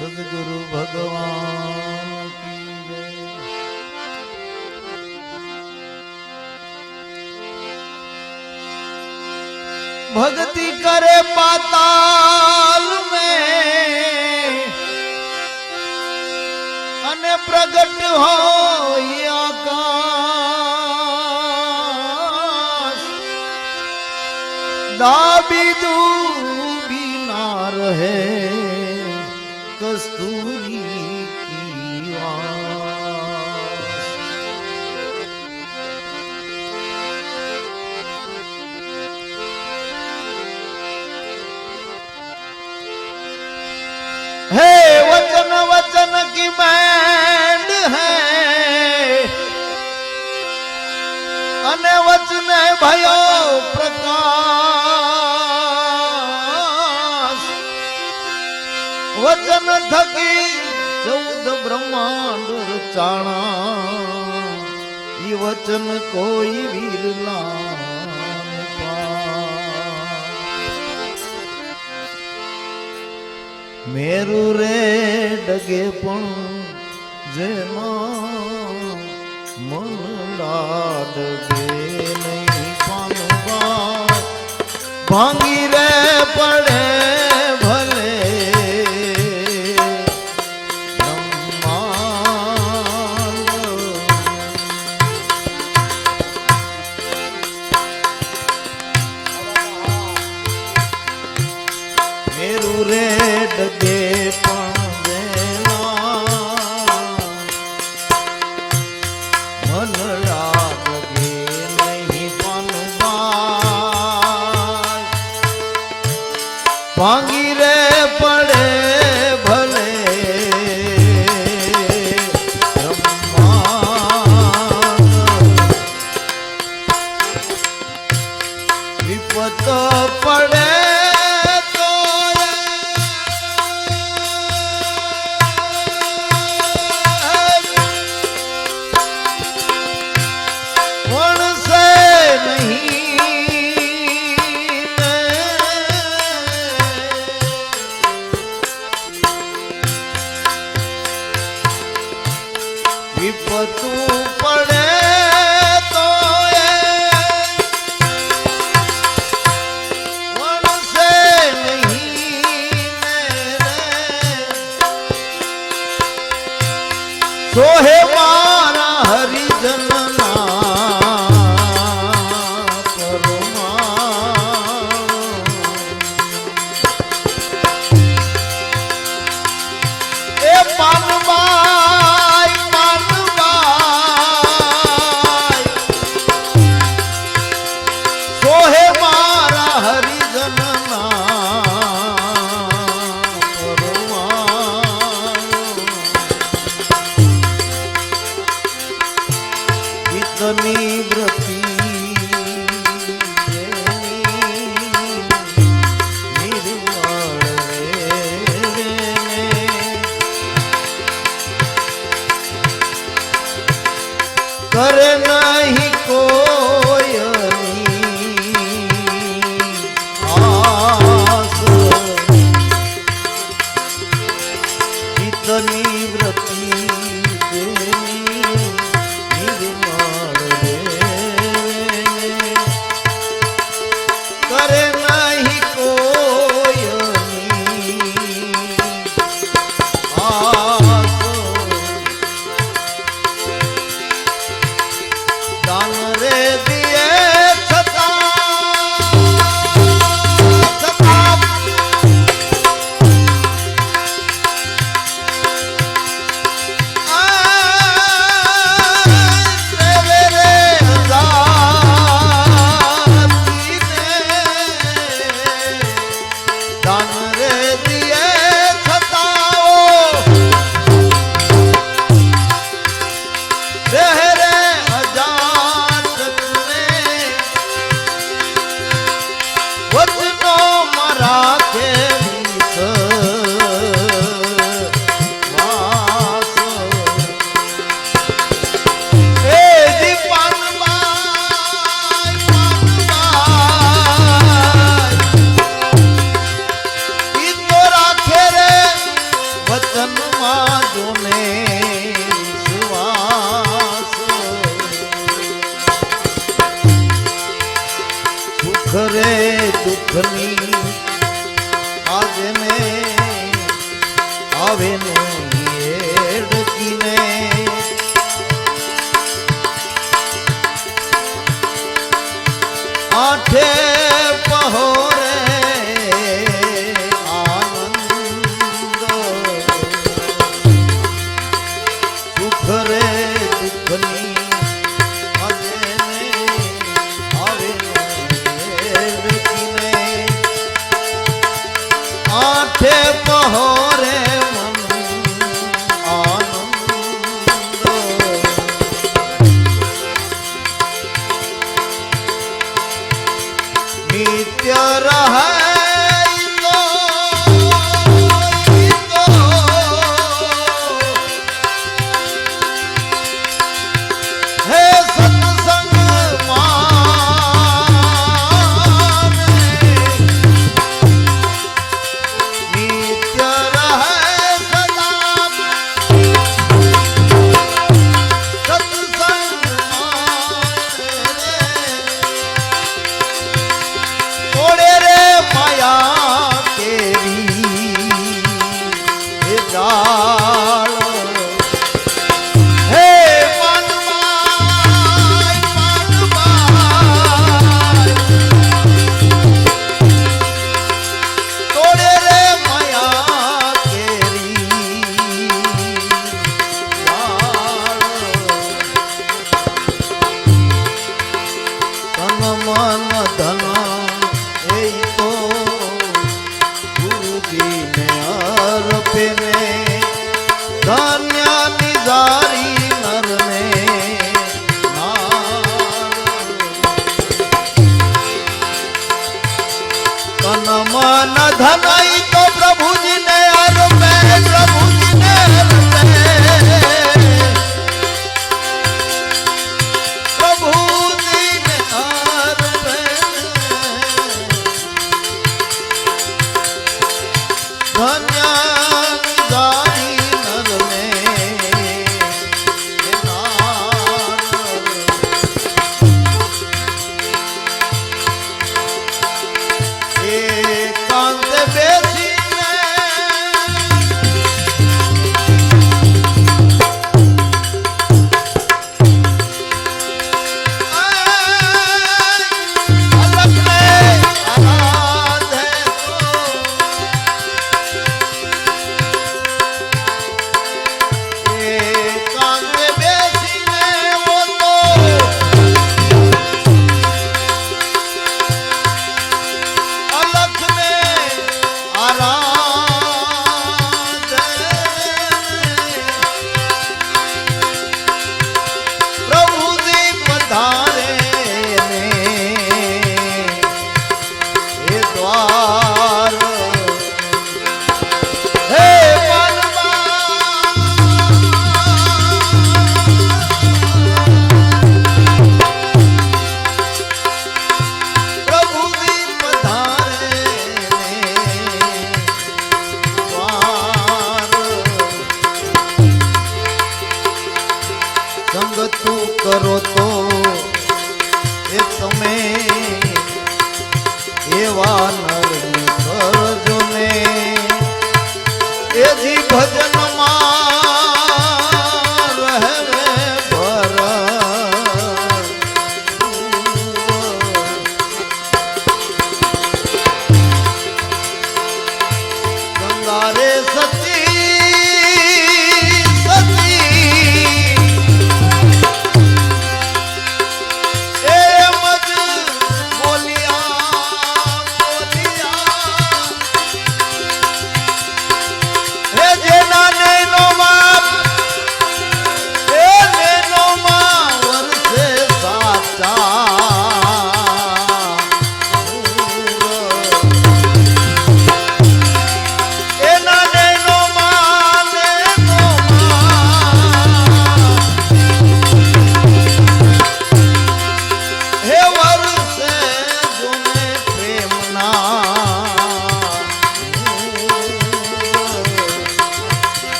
સદગુરુ ભગવાન ભક્તિ કરે પાતાલ में અને પ્રગટ હોય આકાશ. દાબી દૂબી ના રહે. ભયો પ્રકાશ. વચન થકી ચૌદ બ્રહ્માંડ રચાણા ઈ વચન કોઈ વીર ના મેરુ રે ડગે પણ જેમાં મન લાડગે ભાંગી રે પડે ભાંગી રે પડે સોહે મારા હરિજનના કરે નહીં કરે દુઃખની નિત્ય રહે ધન્ય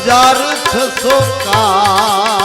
હજાર છસો કા